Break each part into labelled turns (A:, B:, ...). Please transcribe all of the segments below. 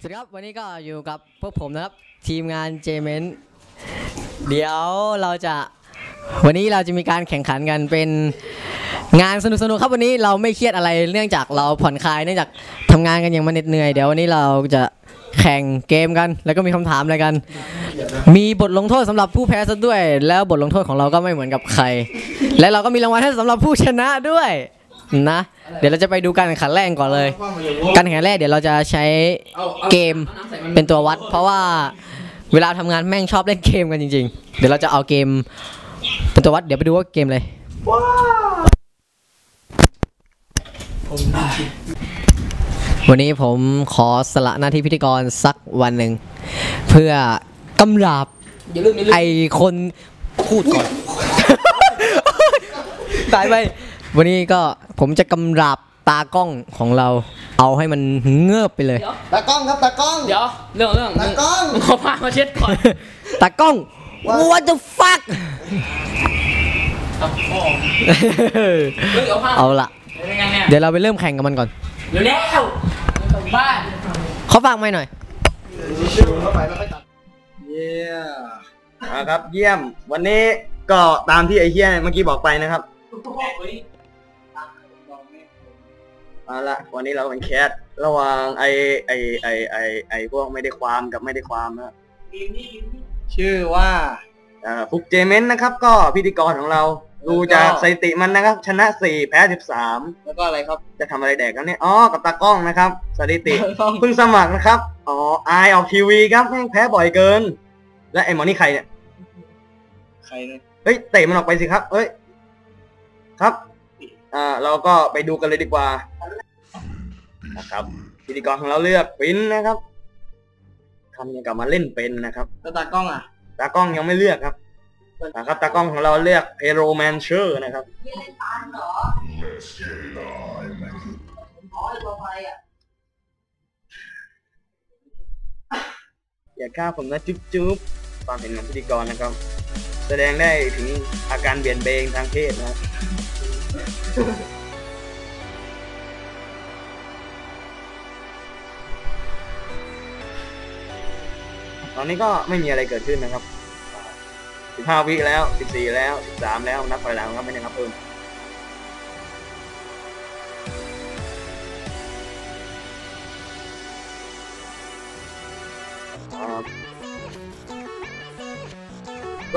A: สวัสดีครับ วันนี้ก็อยู่กับพวกผมนะครับ ทีมงานเจเมนเดี๋ยวเราจะวันนี้เราจะมีการแข่งขันกันเป็นงานสนุกๆครับวันนี้เราไม่เครียดอะไรเนื่องจากเราผ่อนคลายเนื่องจากทำงานกันอย่างมันเหน็ดเหนื่อยเดี๋ยววันนี้เราจะ แข่งเกมกัน แล้วก็มีคำถามอะไรกัน มีบทลงโทษสำหรับผู้แพ้ซะด้วย แล้วบทลงโทษของเราก็ไม่เหมือนกับใคร และเราก็มีรางวัลให้สำหรับผู้ชนะด้วยนะ เดี๋ยวเราจะไปดูการแข่งขันแรกก่อนเลย การแข่งขันแรกเดี๋ยวเราจะใช้เกมเป็นตัววัด เพราะว่าเวลาทำงานแม่งชอบเล่นเกมกันจริง ๆ เดี๋ยวเราจะเอาเกม เป็นตัววัดเดี๋ยวไปดูว่าเกมอะไร วันนี้ผมขอสละหน้าที่พิธีกรสักวันหนึ่ง เพื่อกำราบไอคนพูดก่อนตายไปวันนี้ก็ผมจะกำราบตากล้องของเรา เอาให้มันเงือบไปเลย
B: ตากล้องครับตากล้อง
C: เดี๋ยว เรื่องเรื่อง
B: ตากล้อง
C: มึงเอาผ้ามาเช็ดก่อน
A: ตากล้อง what the fuck
C: เฮ้ยเอาผ้า
A: เอาละ
C: เป็นยังไงเนี่ย
A: เดี๋ยวเราไปเริ่มแข่งกับมันก่อน
C: เร็วแล้วกลับบ้าน
A: เขาฝากไม่หน่อย
B: เยี่ยอ่าครับเยี่ยม วันนี้ก็ตามที่ไอ้เฮียเมื่อกี้บอกไปนะครับเอาละวันนี้เราเป็นแคสระหว่างไอไอไอไอไอพวกไม่ได้ความกับไม่ได้ความนะชื่อว่าอ่าฟุกเจเมนนะครับ ก็พิธีกรของเรา ดูจากสถิติมันนะครับ ชนะสี่แพ้สิบสามแล้วก็อะไรครับ จะทำอะไรแดกกันเนี่ยอ๋อกับตากล้องนะครับ สถิติเพิ่งสมัครนะครับอ๋อไอออกทีวีครับแม่งแพ้บ่อยเกิน และไอหมอนี่ใครเนี่ยใครเนี่ยเฮ้ยเตะมันออกไปสิครับเฮ้ยครับอ่าเราก็ไปดูกันเลยดีกว่านะครับพิธีกรของเราเลือกปินนะครับทำอย่างกับมาเล่นเป็นนะครับ
C: แล้วตากล้องอะ
B: ตากล้องยังไม่เลือกครับ นะครับตากล้องของเราเลือกเอโรแมนเชอร์นะครับอย่าฆ่าผมนะจุ๊บจุ๊บความเห็นของพิธีกรนะครับ แสดงได้ถึงอาการเบี่ยนเบนทางเพศนะครับตอนนี้ก็ไม่มีอะไรเกิดขึ้นนะครับ 15วิแล้ว14แล้ว13แล้วนับถอยหลังครับไม่ได้นับเพิ่ม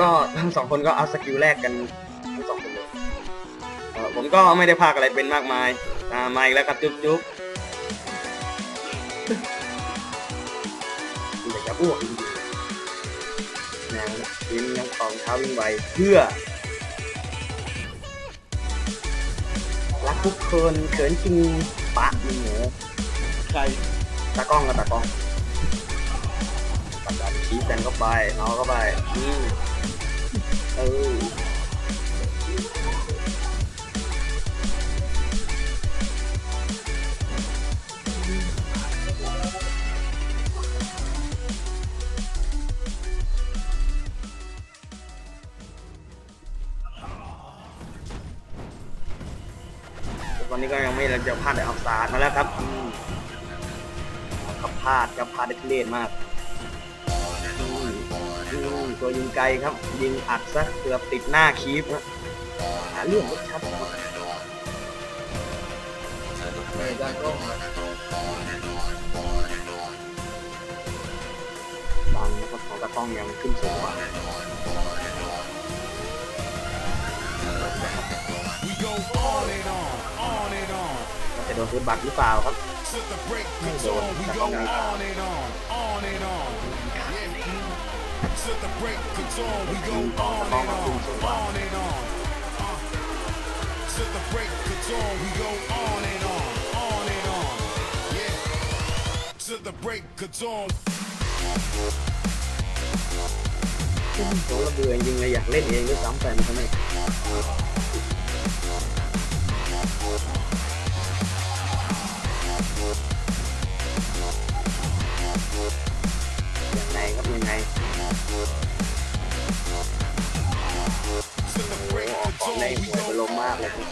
B: ก็ทั้งสองคนก็เอาสกิลแรกกันทั้งสองคนเลยเผมก็ไม่ได้พากอะไรเป็นมากมายมาอีกแล้วครับจุ๊บจุ๊บอยากจะอ้วกจริง ววิ่งน้ำของเท้าวิ่งไวเพื่อ รักทุกคนเขินจริงปะมีหนูใครตากล้องกับตากล้องตัดการชี้กันเข้าไปเอาเข้าไปอืมเออ ไม่เราจะพลาดแต่เอาสาดมาแล้วครับอืมครับพลาดครับพลาดได้ทุเรศมากตัวยิงไกลครับ ยิงอัดซะเกือบติดหน้าคีฟนะหาเรื่องรถชัดมากบังนะครับของกระต้องยังขึ้นสูงกว่า
D: We go on and on, on.
B: จะโดนฟุตบัตหรือเปล่าครับ
D: Till the break
B: Hey,
D: comes
B: Lord,
D: on, we
B: that's
D: go
B: all right.
D: on and on, on and on. Till the break comes on, we go on and on, on and on. Uh, Till the break comes on, we go on and on, on and on. Yeah. Till the break comes on.
B: โหระเบื่อจริงๆเลยอยากเล่นเองด้วยซ้ำไปมันทำไม ยังไงครับยังไงในหัวจะลมมากเลยครับ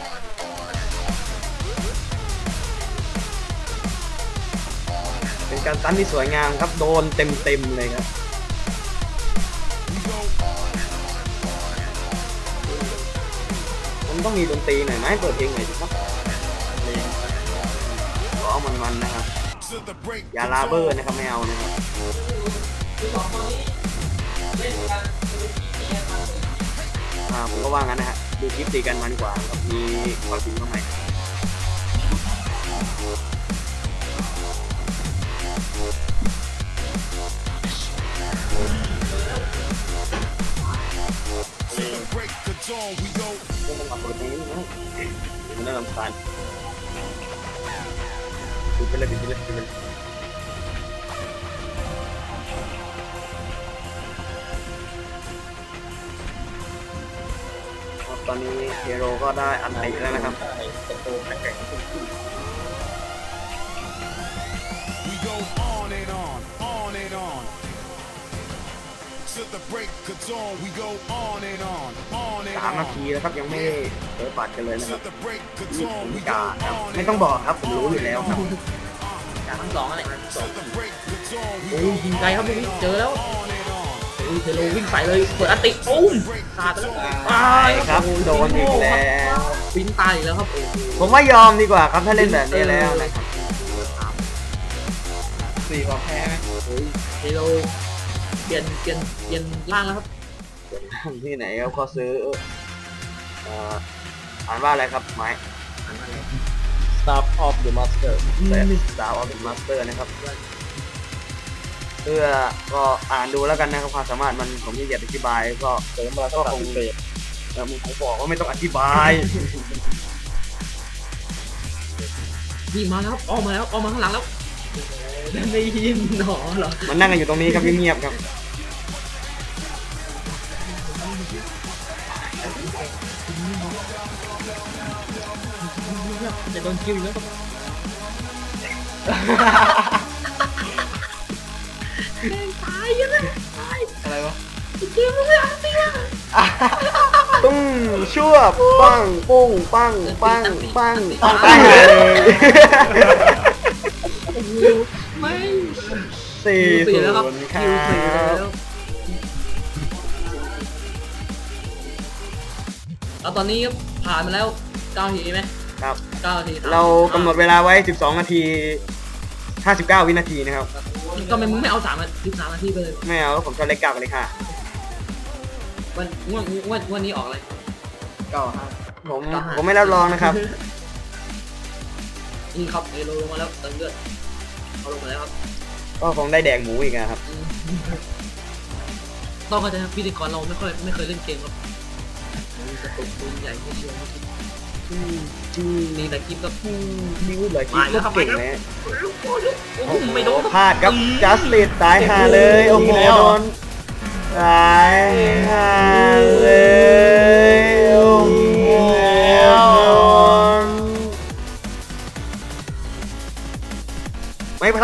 B: เป็นการตันที่สวยงามครับ โดนเต็มๆเลยครับมันต้องมีดนตรีหน่อยไหมเปิดเพลงหน่อยสิครับ อามันๆนะครับ
D: To the break
B: อย่าลาเบอร์นะครับไม่เอานะครับอ่าผมก็ว่างั้นนะฮะดูคลิปตีกันมันกว่าครับมีความจริงบ้างไหม
D: to the break of dawn. We go
B: เรื่องมันมาเปิดเพลงนี้นะมันน่ารำคาญ ปิดไปเลยปิดไปเลยปิดไปเลยตอนนี้เฮโร่ก็ได้อันติแล้วนะครับ
D: We
B: สาม
D: and
B: นาที
D: on.
B: แล้วครับยังไม่เปิดบัตรกันเลยนะค
D: To
B: รับ
D: the break of
B: นี่ผ
D: dawn,
B: ม
D: we
B: กา
D: go
B: ครับ
D: on
B: ไม่
D: and
B: ต้องบอกครับผมรู้อยู่แล้วครับ
C: จากทั้งสองอะไร
D: To the break of dawn, we
C: โอ้
D: go
C: ยยิงไกลครับลูกนี้เจอแล้ว
D: on and on.
C: โอ้ยเทโลวิ่งใส่เลยเปิดอันติปุ้มขาดไปแล้วตาย
B: ครับโดนอีกแล้ว
C: ปิ้นตายอีกแล้วครับโอ้โห
B: ผมว่ายอมดีกว่าครับถ้าเล่นแบบนี้แล้วนะครับสี่กว่าแพ้ไหม
C: โอ้ยเทโล เปลี่ยนเปลี่ยนเปลี่ยนร่างแล้วครับ
B: ที่ไหนครับเขาซื้อเอ่ออ่านว่าอะไรครับไม้
C: อ่านว่าอะไร
B: Staff of the Master แต่ Staff of the Master นะครับ เพื่อก็อ่านดูแล้วกันนะครับความสามารถมันผมไม่อยากอธิบายก็เสริมมาก็คงเออมึงคงบอกว่าไม่ต้องอธิบาย
C: พี่มาแล้วครับออกมาแล้วออกมาข้างหลังแล้ว ไม่ยินหนอเหรอ
B: มันนั่งกันอยู่ตรงนี้ครับเงียบๆครับ
C: จะโดนคิวอีกแล้วครับตายยังไงตาย
B: อะไรวะ
C: เกมไม่เอาตีละ
B: ตุ้งชั่วปังปุ้งปังปังปังปังตายเลย
C: ไม่
B: สี่
C: สี่
B: ศู
C: แล้วครับ
B: นย์ค
C: คิวสี่
B: รั
C: แล้
B: บ
C: วแล้วตอนนี้ผ่านมาแล้ว9ทีไหม
B: ครับ
C: 9ที
B: เรากำหนดเวลาไว้ 12 นาที 59 วินาทีนะครับ
C: ก็ไม่มึงไม่เอา3นาที3นาทีไปเลย
B: ไม่เอาผมชอบเลขเก้ากับเลขห้า
C: วันงวดงวดงวดนี้ออกอะไร
B: เก้าห้าผมผมไม่รับรองนะครับ
C: นี่ครับเอโลลงมาแล้วเติมเลือดเขาลงมาแล้วครับ
B: ก็คงได้แดงหมูอีกนะครับ
C: อืมต้องเข้าใจครับพิธีกรเราไม่ค่อยไม่เคยเล่นเกมครับมีกระตุกปืนใหญ่ไม่เชื่อไม่คิดมีแต่คลิปก็
B: มีวุ้นเลยคิด
C: มาแล้ว
B: ว่า
C: ครับ
B: เก่ง
C: มา
B: ไหม
C: แล้วโอ้โหไม่โดนครับ
B: พลาดครับจัสติดตายหาเลย โอ้โหโดนตายหาเลย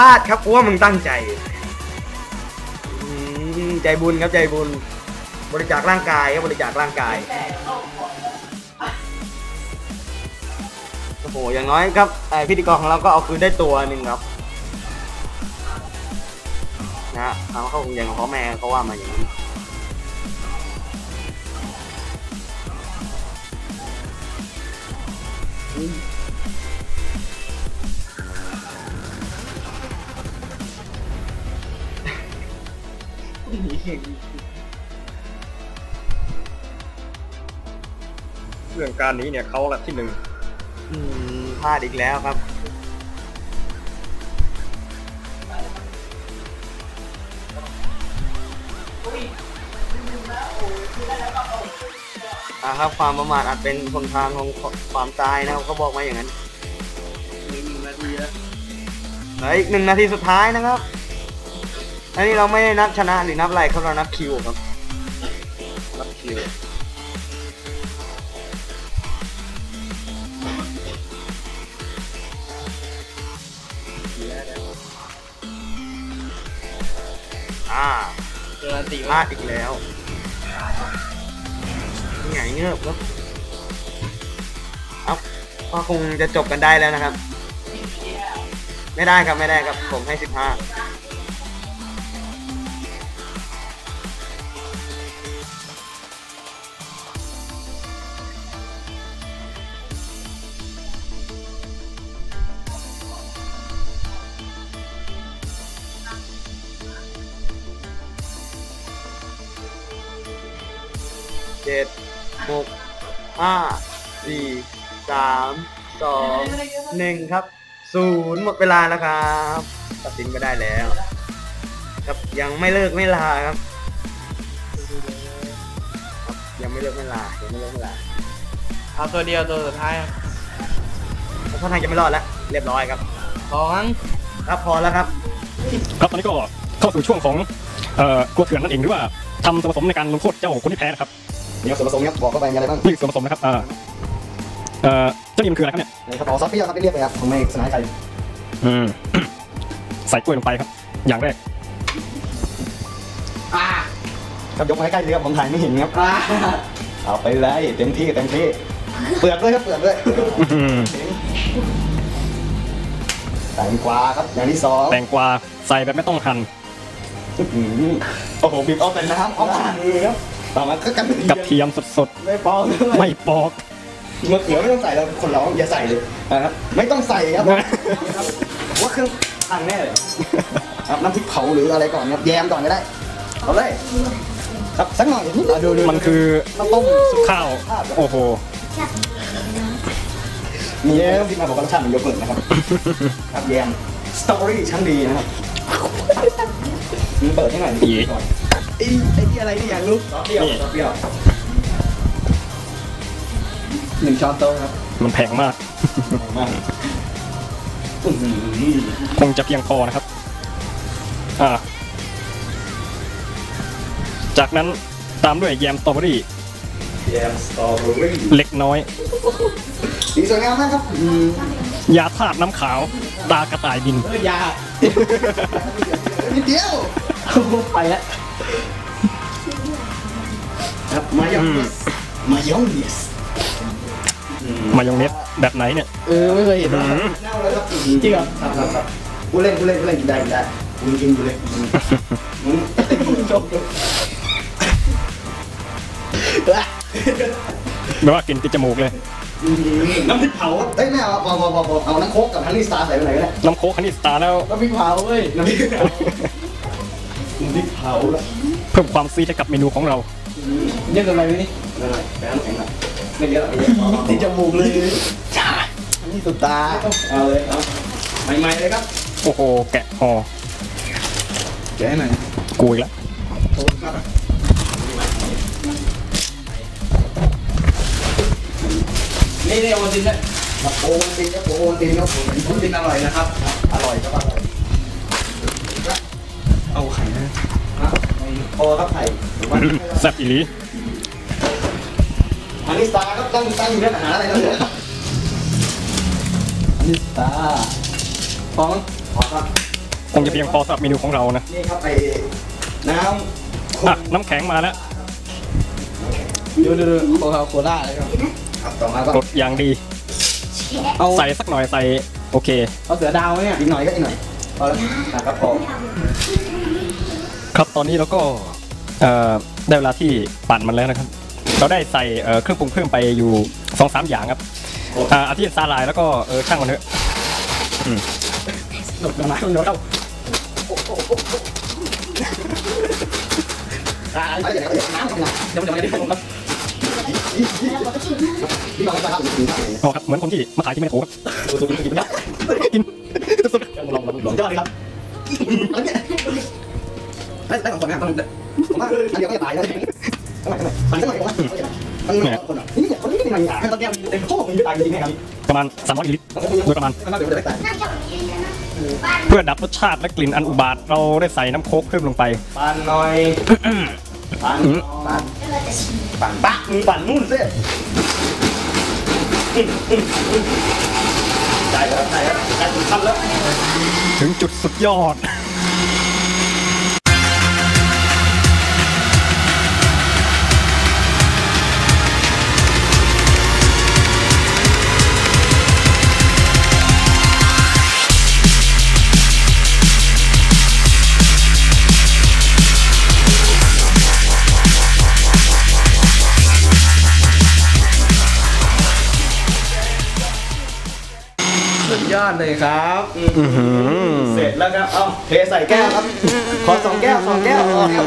B: ลาดครับเพราะว่ามึงตั้งใจใจบุญครับใจบุญ บริจาคร่างกายครับบริจาคร่างกายโอ้โหอย่างน้อยครับไอพิธีกรของเราก็เอาคืนได้ตัวหนึ่งครับนะฮะทาเขาคงยังกับพ่อแม่เขาว่ามาอย่างนี้ เรื่องการนี้เนี่ยเขาละที่หนึ่งพลาดอีกแล้วครับ อ่าครับความประมาทอาจเป็นหนทางของความตายนะครับเขาบอกมาอย่างนั้น
C: มีหนึ่งนาทีแล้ว
B: เหลืออีกหนึ่งนาทีสุดท้ายนะครับ อันนี้เราไม่ได้นับชนะหรือนับอะไรครับเรานับคิวครับ นับคิวอ่า
C: เจออันติ
B: พลาดอีกแล้วนี่ไงเงือบครับเอาก็คงจะจบกันได้แล้วนะครับ ไม่ได้ครับไม่ได้ครับ ผมให้สิบห้า เจ็ดหกห้าสี่สามสองหนึ่งครับศูนย์หมดเวลาแล้วครับตัดสินก็ได้แล้ว ครับยังไม่เลิกไม่ลาครับครับ ยังไม่เลิกไม่ลายังไม่เลิกไม่ลา
C: เอาตัวเดียวตัวสุดท้ายครับ
B: แล้วท่านทางจะไม่รอดแล้วเรียบร้อยครับ
C: สอง
B: ครับพอแล้วครับ
E: ครับตอนนี้ก็เข้าสู่ช่วงของเอ่อกลัวเถื่อนนั่นเองหรือว่าทำส่วนผสมในการลงโทษเจ้าคนที่แพ้นะครับ
F: เดี๋ยวส่วนผสมครับบอกเข้าไปมีอะไรบ้าง
E: นี่ส่วนผสมนะครับ อ่า เอ่อเจ้านี่มันคืออะไรครับเนี่ย
F: ในกระเป๋าซอสเปรี้ยวครับเรียกไปครับผมไม่สนายใคร
E: อืม ใส่กล้วยลงไปครับ อย่างแรก
F: ครับยกมาใกล้ๆเลยครับผมถ่ายไม่เห็นครับเอาไปเลยเต็มที่เต็มที่ เปลือกด้วยครับเปลือกด้วย
E: อื้อหือ
F: แตงกวาครับอย่างที่สอง
E: แตงกวาใส่แบบไม่ต้องหั่น
F: อื้อหือโอ้โหบีบเอาแต่น้ำเอาผ่านมือครับ ต่อมาก็กัน
E: กระเทียมสด
F: ไม่ปอกเลย
E: ๆ ไม่ปอก
F: มะเขือไม่ต้องใส่เราคนร้องอย่าใส่เลยนะครับ ไม่ต้องใส่ครับว่าเครื่องทางแน่เลยครับน้ำพริกเผาหรืออะไรก่อนครับแยมก่อนก็ได้เอาเลยครับสักหน่อยนิดดูดู
E: มันคือ
F: ข้าวต้ม
E: ข้าว โอ้โห
F: มีน้ำพริกมาบอกว่ารสชาติเหมือนโยเกิร์ตนะครับ ครับแยมสตรอเบอรี่ชั้นดีนะครับมึงเปิดให้หน่อย
E: อี
F: ก่อนไอ้ไอ้ที่อะไรที่อยากรู้ซอสเปรี้ยวซอสเปรี้ยวหนึ่งช้อนโต๊ะครับ
E: มันแพงมาก
F: มากอื้อหือ
E: คงจะเพียงพอนะครับ อ่า จากนั้นตามด้วยแยมสตรอเบอรี่
F: แยมสตรอเบอรี่
E: เล็กน้อย
F: สีสวยงามมากครับอืม
E: ยาธาตุน้ำขาว ตากระต่ายบิน
A: เออยา
F: นิดเดียว
A: ไปแล้ว
F: ครับมายองเนสมายองเนส
E: มายองเนสแบบไหนเนี่ย
A: เออไม่เคยเห็น
E: อืม
F: เน่าเลยครับ
A: จริงเหรอ
F: ครับครับครับกูเล่นกูเล่นกูเล่นกินได้กินได้กูกินกูเล่นอืมจบ
E: แบบว่ากลินติดจมูกเลย
F: น้ำพริกเผาเอ้ยไม่เอาพอพอพอพอเอาน้ำโค้กกับฮันนี่สตาร์ใส่ไปไหนก็ได้
E: น้ำโค้กฮันนี่สตาร์แล้ว
A: ก็พริกเผาเว้ย
F: น้ำพริก น้ำพริกเผาละ
E: เพิ่มความซีดให้กับเมนูของเรา
A: เยอะเกินไปไหมนี่
F: นั่นแหละแป้งแข็งละไม่เยอะหรอกไม่เยอะติดจมูกเลยฮันนี่สุดตาเอาเลยเอาใหม่ๆเลยครับ
E: โอ้โหแกะห่อ
F: แกะให้หน่อย
E: กูอีกแล้ว
A: นี่นี่เอามากินเลย
F: ครับโอวัลตินครับโอวัลตินครับผมผมตินอร่อยนะครับ อร่อยครับ พอครับไข่วันนี้
E: แซ่บอีหลี
F: อันนี้สตาร์ครับตั้งตั้งอยู่ในอาหารอะไรครับ
A: นี่ตาฟอง
F: พอครับ
E: คงจะเพียงพอสำหรับเมนูของเรานะ
F: นี่ครับไอ้น้ำ
E: อะน้ำแข็งมาแล้ว
A: ดูดูดูโคคาโคล่าเลยครับ
F: ครับต่อมาก็
E: กดอย่างดี
A: เอา
E: ใส่สักหน่อยใส่โอเค
A: เอาเสือดาวไหมเนี่ย
F: อีกหน่อยก็อีกหน่อยพอแล้วนะครับพอ
E: ครับตอนนี้เราก็เอ่อได้เวลาที่ปั่นมันแล้วนะครับ เราได้ใส่เอ่อเครื่องปรุงเพิ่มไปอยู่สองสามอย่างครับอ่าอาทิตย์ซาลายแล้วก็เออช่างมันเถอะอืมหนุกมาเดี๋ยวเรา
F: ไอ้เดี๋ยวเดี๋ยวน้ำอีกหน่อย
E: เดี๋ยวจะไม่ได้ผมครับ
F: พี่น้องนะครับถึงข้างใน
E: อ๋อครับเหมือนคนที่มาขายที่ไม่ได้โถครับสุดๆกินนะกินสุดๆลองลองลอง
F: ยอดเลยครับ ได้ได้ของคนนะครับผมว่าอันเดียวก็จะตายแล้วปั่นสักหน่อยผมว่ามันมันคนอะนี่คนนี้เป็นอะไรอย่าตอนนี้เต็มโค้งมันจะตายจริงไหมครับ
E: ประมาณ300มิลลิลิตรโดยประมาณเพื่อดับรสชาติและกลิ่นอันอุบาทเราได้ใส่น้ำโค้กเพิ่มลงไป
F: ปั่นหน่อยปั่นปั่นปั่นปักมึงปั่นนู่นสิได้แล้วได้แล้วได้ถึงขั้นแล้ว
E: ถึงจุดสุดยอด
G: ดเลยครับ
F: อื้อหือ
H: เสร็จแล้วครับ เอาเทใส่แก้วครับ ขอสองแก้วสองแก้วอ๋อครับ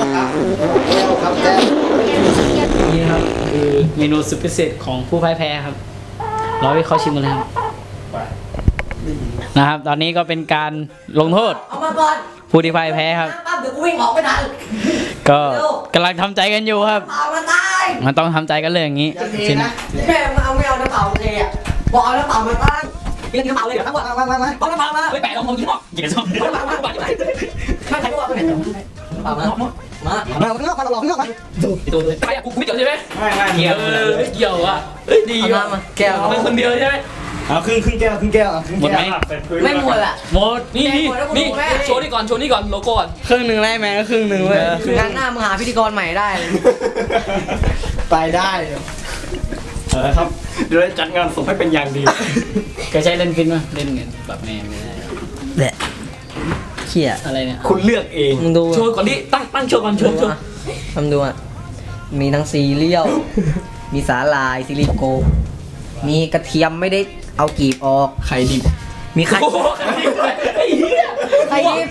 H: แก้วครับแก้ว
I: นี่นะครับคือเมนูสุดพิเศษของผู้พ่ายแพ้ครับรอให้เขาชิมกันแล้วนะครับ ตอนนี้ก็เป็นการลงโทษ
A: เอามาก่อน
I: ผู้ที่พ่ายแพ้ครับ
A: ปั๊บเดี๋ยวกูวิ่งออกไม่ทัน
I: ก็กำลังทำใจกันอยู่ครับ
A: เอามาตาย
I: มันต้องทำใจกันเลยอย่างนี้ชิน
A: แม่มาเอาไม่เอาน้ำเปล่าเทอะบอกเอาน้ำเปล่ามาตั้ง กินน้ำเปล่าเลยเหรอทั้งวัน
H: มามามามา
A: เอาน้ำเปล่ามา
I: ไม่แปะลองมองยิ้มออกเดี๋ยวชอบ
A: เอาน้ำเปล่ามาไม่ใครรู้ว่าเป็นน้ำเปล่ามามา
H: มามาข้างนอกมาหลอกข้างนอกมา
I: ตัวเลยไปอะกูไม่เกี่ยวใช่ไหม
H: ไม่ไม่
I: เกี่ยวเออเกี่ยวอะเฮ้ยดี
A: อา
I: ว่ะ
A: แก้ว
I: เป็นคนเดียวใช่ไหม
H: เอาครึ่งครึ่งแก้วครึ่งแก้วครึ่ง
I: หมด
H: แก้
I: ไหม
H: ว
A: ไม่หมดอะ
I: หมดนี่นี่นี่
A: ดูแม่
I: โชว์นี่ก่อนโชว์นี่ก่อนโลโก้ก่อน
G: ครึ่งหนึ่งได้ไหมก็ครึ่งหนึ่งเว้ย
A: งานหน้ามึงหาพิธีกรใหม่ได้เลย
G: ไปได้
F: เออครับเดี๋ยวจัดงานศพให้เป็นอย่างดี
I: แกใช้เล่นฟินมั้ยเล่นเงินแบบแมนไม่ได้
A: แหละเขี่ย
I: อะไรเนี่ย
F: คุณเลือกเอง
A: มึงดู
I: โชว์ก่อนดิตั้งตั้งโชว์ก่อนโชว์โชว์
A: ทำดูอะมีทั้งซีเรียลมีสาลายซิลิโก มีกระเทียมไม่ได้เอากีบออก
G: ไข่ดิบ
A: มีไข่
I: โอ้โหไอ้เหี้ย
A: ไข่ดิบ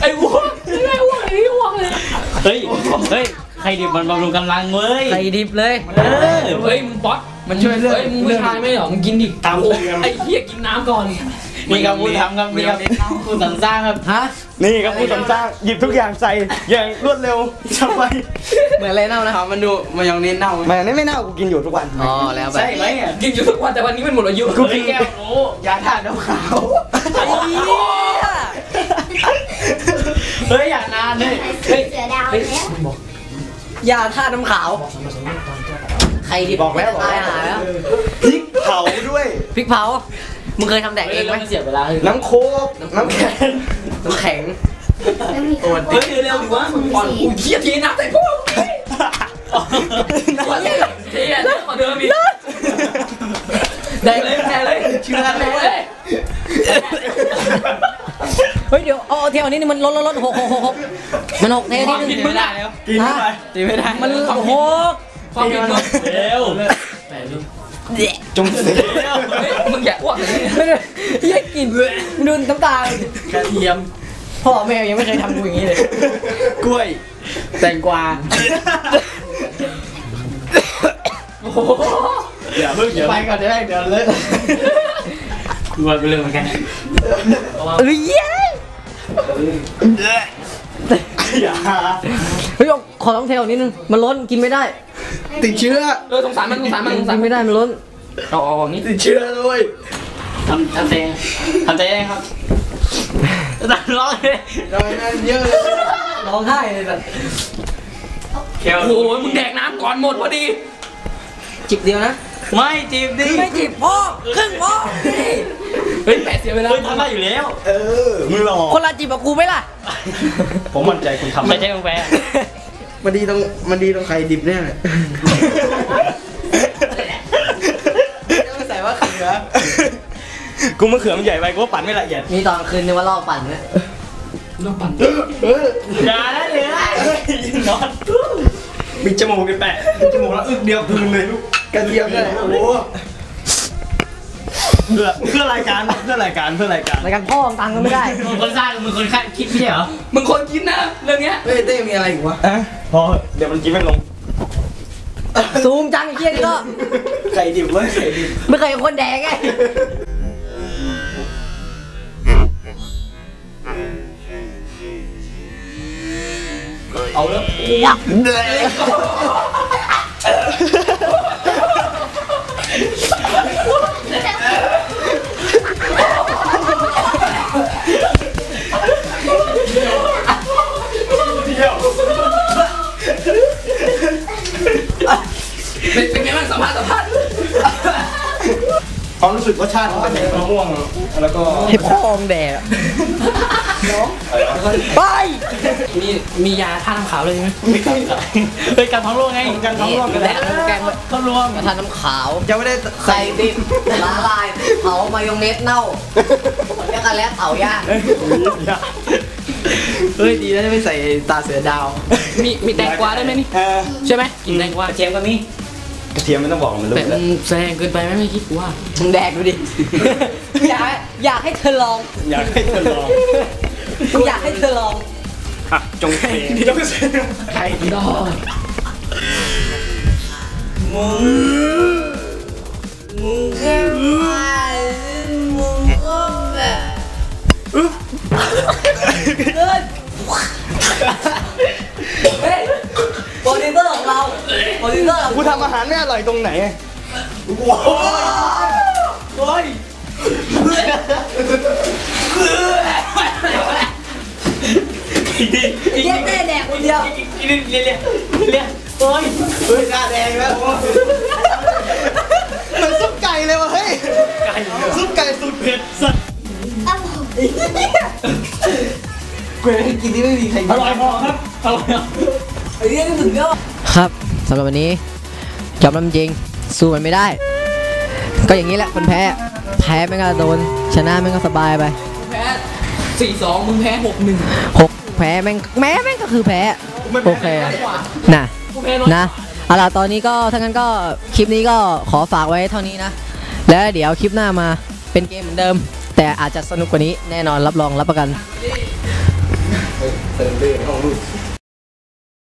I: ไอ้วัวไอ้วัวไอ้วัวเลยเฮ้ยเฮ้ย ใครดิบมันบำรุงกำลังเว้ย
A: ไข่ดิบเลย
I: เออเฮ้ยมึงป๊อต
G: มันช่วยเรื่อง
I: เฮ้ยมึงผู้ชายไม่เหรอมึงกินดิ
F: ตาม
I: โอ้
F: เตรียม
I: ไอ้เหี้ยกินน้ำก่อน
G: มีคำพูดทำครับมีคำพูด
I: คุณสังสร้างครับ
A: ฮะ
F: นี่ครับผู้สมสร้างหยิบทุกอย่างใส่อย่างรวดเร็วชับไป
A: เหมือนอะไรเน่านะ
G: ถามมันดูมายองเน้นเน่าไหม
H: มันนี่ไม่เน่ากูกินอยู่ทุกวัน
A: อ๋อ แล้วไป
G: ใช่ไหมอะ
I: กินอยู่ทุกวันแต่วันนี้มันหมดอายุ
F: กูกิน
I: แก้วโอ้
G: ยาธาตุน้ำขาว
A: ไอ้เหี้ย
I: เฮ้ยอย่านานเลยเฮ้ย
J: เสือดาวแล้ว
A: ยาธาตุน้ำขาวไข่ดิบ
H: บอกแล้วบอก
A: ตาย
H: แล้ว
A: หาแล้ว
H: พริกเผาด้วย
A: พริกเผา มึงเคยทำแดกเองไหม
I: เสียเวลาเฮ้ย
H: น้ำโค้กน้ำแข็ง
A: น้ำแข็ง
J: แล้วมีคน
I: เฮ้ยเร็วดิวะก่อนกูเหี้ยทีน้ำใส่พวกเฮ้ยเทียเยอะกว่าเดิมอีก
A: แดก
I: เลยแพ้เลยเชื่อเลย
A: เฮ้ยเดี๋ยวเอาเอาเที่ยวนี้นี่มันลดลดลดหกหกหกหกมันหกเท
I: ควา
A: นี่
I: ม
A: นึ
I: ผิด
A: ง
I: มึงได้แล้ว
F: กินเข้าไป
G: ตีไม่ได้
A: มันหก
I: ความผิดมึงเร็ว
F: จงเสีย
I: มึงอย่าอ้วกเลย
A: ไม่ได้แยกกินดูน้ำตาล
G: กระเทียม
A: พ่อแม่ยังไม่เคยทำกูอย่างนี้เลย
G: กล้วย แตงกวา
I: โอ้โห
F: อย่าเพิ่งอย่า
G: ไปก่อนจะได้เดี๋ยวเลอะ
I: กลัวไปเรื่องเหมือนกัน
A: เอ้ยเย้
F: อย่า
A: เฮ้ยเอาขอลองเทลนิดนึงมันล้นกินไม่ได้
G: ติดเชื้อ
I: เออสงสารมันสงสารมันสงสา
A: กิ
I: ร
A: น
I: มัน
A: ไม่ได้มันล้น
I: เอาเอาอย่างนี้
G: ติดเชื้อด้วย
I: ทำทำใจทำใจได้ครับตัดร้องเลย
G: ทำไมนั่นเยอะเลย
A: ร้องไห้เลยแบบ
I: โอ้โหมึงแดกน้ำก่อนหมดพอดี
A: จิบเดียวนะ
I: ไม่จีบดิ
A: ไม่จิบพ่อครึ่งพ่อ
I: เฮ้ยแปะเสียเวลา
F: เฮ้ยทำได้อยู่แล้ว เออมือหลอก
A: คนละจิบกับกูไหมล่ะ
F: ผมมั่นใจคุณทำ
I: ไม่ใช่มึงแปะ
G: มันดีตรงมันดีตรงไข่ดิบเนี่ยต้องใส่ว่าเขือ
F: กูมะเขือมันใหญ่ไปกูว่าปั่นไม่ละเอียด
A: มีตอนคืนนึกว่าลอกปั่นเนี่ย
I: น้องปั่น
F: อย่าได้เลยนอนปิดจมูกไปแปะปิดจมูกแล้วอึกเดียวพึงเลยลูก
G: กระเทียมด้วยโอ้โห
F: เพื่อเพื่อรายการเพื่อรายการเพื่อรายการ
A: รายการพ่อตังค์ก็ไม่ได้
I: มึงคนสร้างมึงคนคิดไม่ใช่เหรอมึงคนคิดนะเรื่องเนี้ย
G: เฮ้ยเต้มีอะไรอีกวะ
F: อะพอเดี๋ยวมันกินไม่ลง
A: ซูมจังไอ้เหี้ยนี่ก็
G: ไข่ดิบเว้ยไข่ดิบ
A: ไม่เคยเห็นคนแดกไง
I: เอาแล้วเป็น
H: ความรู้สึกรสชาติมันเป็นยังไง
F: มะม่วงแล้วก็
A: ให้พ่อมึงแดกอะไป
I: มีมียาท่าน้ำขาวเลยไหมเฮ้ยการท้องโรคไง
F: กันท้องร่วงกัน
A: แด
F: แล้ว
A: กแกง
I: ท้องรวม
A: กระทานน้ำขาว
G: ยังไม่ได้
A: ใส่ดิบละลายเผามายองเนสเน่าแล้วกันแล้วเผาย่าง
G: เฮ้ยดีนะที่ไม่ใส่ตาเสือดาว
I: มีมีแตงกวาได้ไหมนี่
F: เออ
I: ใช่ไหมกินแตงกวาเจียมก็มี
F: ก ระเทียมไม่ต้องบอกมันรู้
I: แต่
F: แล้
I: มั
F: วน
I: แซงเกินไปไหมไม่คิดกูว่า
A: มึงแดกดูดิ อยากให้อยากให้เธอลอง
E: อยากให้เธอลอง
A: กูอยากให้เธอลอง
E: อะจงเท
I: ไข่ดอก
A: เฮ้ยโป รดิวเซอร์ของเราโปรดิวเซอร์เรา
F: กูทำอาหารไม่อร่อยตรงไหน
A: ไอ้เหี้ยแม่แดกคนเดียว
I: เรียนเรียนเรียนเรียนโอ้ย
F: เฮ้ยหน้าแดงแล้วเหมือนซุปไก่เลยวะเฮ้ย
I: ไก่
F: ซุปไก่สุดเผ็ดสัส
A: เกรดกินที่ไม่มีใคร
I: อร่อยพอครับอร่อยอะ
A: ไอ้เหี้ยนี่ถึงก็ครับสำหรับวันนี้จอมน้ำจริงสู้มันไม่ได้ ก็อย่างนี้แหละคนแพ้แพ้แม่งก็โดนชนะแม่งก็สบายไป
I: แพ้สี่สองมึงแพ้หกหนึ่ง
A: หกแพ้แม่งแม้แม่งก็คือแพ้โอเคนะ
I: กูแพ้น้อย
A: นะเอาล่ะตอนนี้ก็ถ้างั้นก็คลิปนี้ก็ขอฝากไว้เท่านี้นะ แล้วเดี๋ยวคลิปหน้ามาเป็นเกมเหมือนเดิม แต่อาจจะสนุกกว่านี้แน่นอนรับรองรับประกัน